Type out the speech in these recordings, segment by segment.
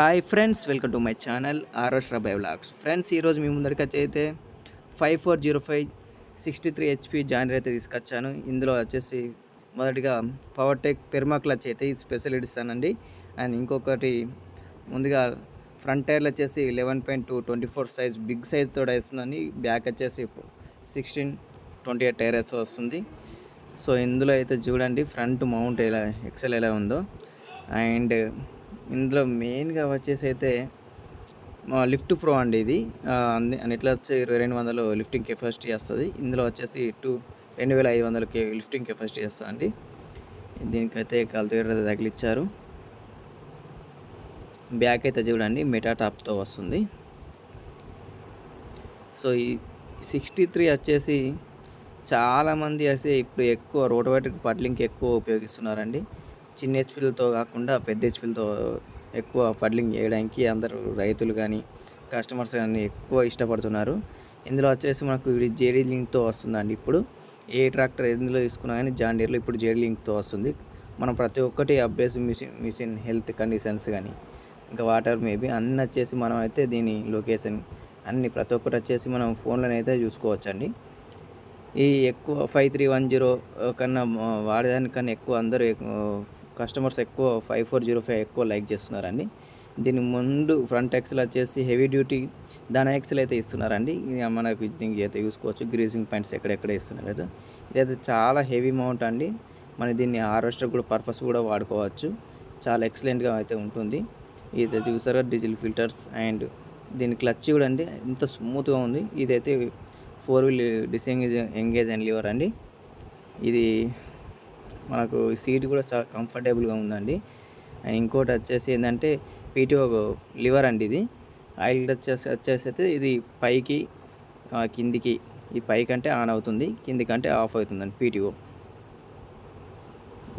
Hi friends welcome to my channel RS rabbi blogs friends ఈరోజు మీ ముందరికి అయితే five four zero five sixty three HP genre అయితే తీసుకొచ్చాను. ఇందులో వచ్చేసి మొదటిగా పవర్ టెక్ పెర్మా క్లచ్ అయితే స్పెషల్ ఇస్తానండి అండ్. ఇంకొకటి ముందుగా ఫ్రంట్ టైర్లు వచ్చేసి eleven point two twenty four size big size తోడ వేస్తుందండి. బ్యాక్ వచ్చేసి సిక్స్టీన్ ట్వంటీ ఎయిట్ టైర్ అయితే వస్తుంది. సో ఇందులో అయితే చూడండి ఫ్రంట్ మౌంట్ ఎలా ఎక్సెల్ ఎలా ఉందో. అండ్ ఇందులో మెయిన్గా వచ్చేసి అయితే మా లిఫ్ట్ ప్రో అండి ఇది. అండ్ ఇట్లా వచ్చి ఇరవై రెండు వందలు లిఫ్టింగ్ కెపాసిటీ వస్తుంది. ఇందులో వచ్చేసి టూ రెండు వేల ఐదు వందలకి లిఫ్టింగ్ కెపాసిటీ వస్తుంది అండి దీనికైతే కల్టివేటర్ తగిలిచ్చారు బ్యాక్ అయితే చూడండి మెటా టాప్తో వస్తుంది. సో ఈ సిక్స్టీ త్రీ వచ్చేసి చాలామంది అయితే ఇప్పుడు ఎక్కువ రోటోవేటిక్ పట్లింగ్కి ఎక్కువ ఉపయోగిస్తున్నారండి. చిన్న హెచ్పిలతో కాకుండా పెద్ద హెచ్పిలతో ఎక్కువ పడ్లింగ్ చేయడానికి అందరూ రైతులు కానీ కస్టమర్స్ కానీ ఎక్కువ ఇష్టపడుతున్నారు. ఇందులో వచ్చేసి మనకు ఇది జేడీ లింక్తో వస్తుందండి ఇప్పుడు. ఏ ట్రాక్టర్ ఎందులో తీసుకున్నా కానీ జాండీర్లో ఇప్పుడు జేడీ లింక్తో వస్తుంది. మనం ప్రతి ఒక్కటి updates machine machine health conditions కానీ ఇంకా వాటర్ మేబీ అన్నీ వచ్చేసి మనం అయితే దీని లొకేషన్ అన్ని ప్రతి ఒక్కటి వచ్చేసి మనం ఫోన్లోనే అయితే చూసుకోవచ్చండి. ఈ ఎక్కువ ఫైవ్ త్రీ వన్ జీరో కన్నా వాడేదానికన్నా ఎక్కువ అందరూ కస్టమర్స్ ఎక్కువ ఫైవ్ ఫోర్ జీరో ఫైవ్ ఎక్కువ లైక్ చేస్తున్నారండి. దీని ముందు ఫ్రంట్ ఎక్సెల్ వచ్చేసి హెవీ డ్యూటీ దాని ఎక్సెల్ అయితే ఇస్తున్నారండి. ఇక మనకు దీనికి అయితే చూసుకోవచ్చు గ్రీజింగ్ పాయింట్స్ ఎక్కడెక్కడ ఇస్తున్నారు అయితే ఇదైతే చాలా హెవీ మౌంట్ అండి. మన దీన్ని హార్వెస్టర్ కూడా పర్పస్ కూడా వాడుకోవచ్చు. చాలా ఎక్సలెంట్గా అయితే ఉంటుంది. ఇది చూసారా డీజిల్ ఫిల్టర్స్ అండ్ దీని క్లచ్ చూడండి ఎంత స్మూత్గా ఉంది. ఇదైతే four wheel disengage engage and lever అండి. ఇది మనకు సీట్ కూడా చాలా కంఫర్టబుల్గా ఉందండి. అండ్ ఇంకోటి వచ్చేసి ఏంటంటే పీటీఓ లివర్ అండి ఇది. ఆయిల్ వచ్చేసి వచ్చేసి అయితే ఇది పైకి కిందికి ఈ పైకి అంటే ఆన్ అవుతుంది కిందికంటే ఆఫ్ అవుతుందండి పీటీఓ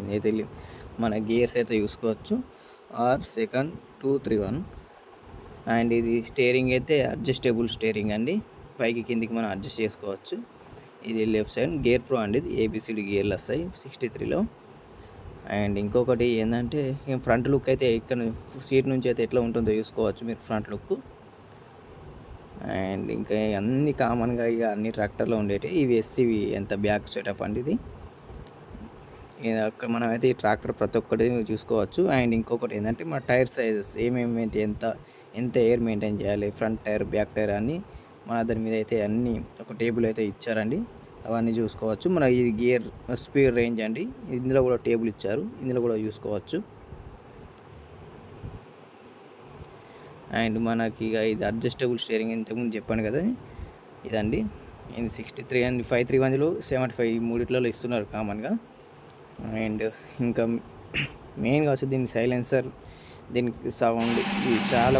ఇదైతే మన గేర్స్ అయితే చూసుకోవచ్చు. R second two three one. And ఇది స్టేరింగ్ అయితే అడ్జస్టబుల్ స్టేరింగ్ అండి. పైకి కిందికి మనం అడ్జస్ట్ చేసుకోవచ్చు. ఇది లెఫ్ట్ సైడ్ గేర్ ప్రో అండి ఇది. ఏబిసిడి గేర్లు వస్తాయి సిక్స్టీ త్రీలో అండ్ ఇంకొకటి ఏంటంటే ఫ్రంట్ లుక్ అయితే ఇక్కడ సీట్ నుంచి అయితే ఎట్లా ఉంటుందో చూసుకోవచ్చు మీరు ఫ్రంట్ లుక్. అండ్ ఇంకా అన్ని కామన్గా ఇక అన్ని ట్రాక్టర్లో ఉండేవి ఇవి ఎస్సీవి ఎంత బ్యాక్ సెటప్ అండి ఇది. అక్కడ మనమైతే ఈ ట్రాక్టర్ ప్రతి ఒక్కటి చూసుకోవచ్చు. అండ్ ఇంకొకటి ఏంటంటే మన టైర్ సైజెస్ ఏమేమి ఎంత ఎంత ఎయిర్ మెయింటైన్ చేయాలి ఫ్రంట్ టైర్ బ్యాక్ టైర్ అన్నీ. మన దాని మీద అయితే అన్నీ ఒక టేబుల్ అయితే ఇచ్చారండి. అవన్నీ చూసుకోవచ్చు. మన ఇది గియర్ స్పీడ్ రేంజ్ అండి. ఇందులో కూడా టేబుల్ ఇచ్చారు. ఇందులో కూడా చూసుకోవచ్చు. అండ్ మనకి ఇక ఇది అడ్జస్టబుల్ స్టేరింగ్ ఇంతకుముందు చెప్పాను కదా. ఇదండి. ఇది sixty three and five three వన్లో సెవెంటీ ఫైవ్ మూడిట్లలో ఇస్తున్నారు కామన్గా అండ్ ఇంకా మెయిన్గా వచ్చి దీని సైలెన్సర్ దీనికి సౌండ్ ఇది చాలా